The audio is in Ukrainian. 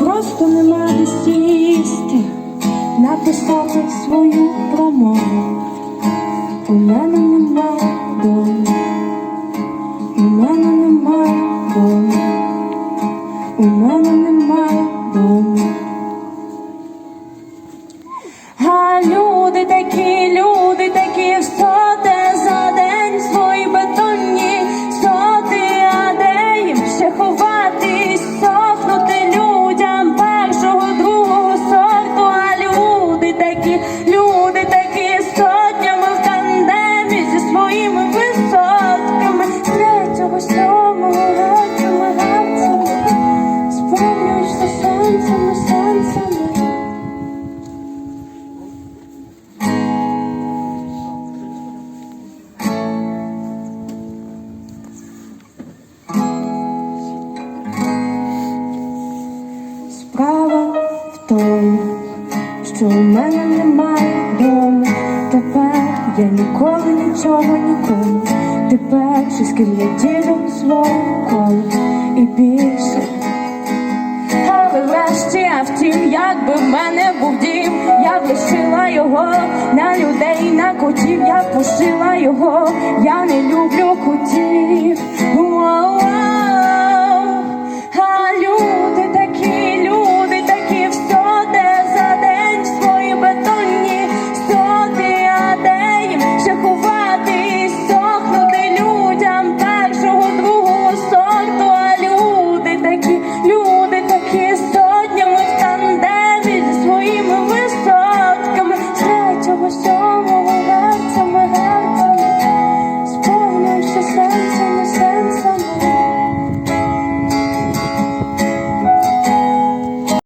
просто нема де сісти, написати свою промову. У мене немає дому, у мене немає дому, у мене немає дому. А люди такі, люди Справа в тому, що у мене немає дому. Тепер я ніколи нічого нікому. Тепер з ким я ділю своє і більше. Але врешті, а втім, якби в мене був дім, я б лишила його на людей, на котів, я б пошила його, я не люблю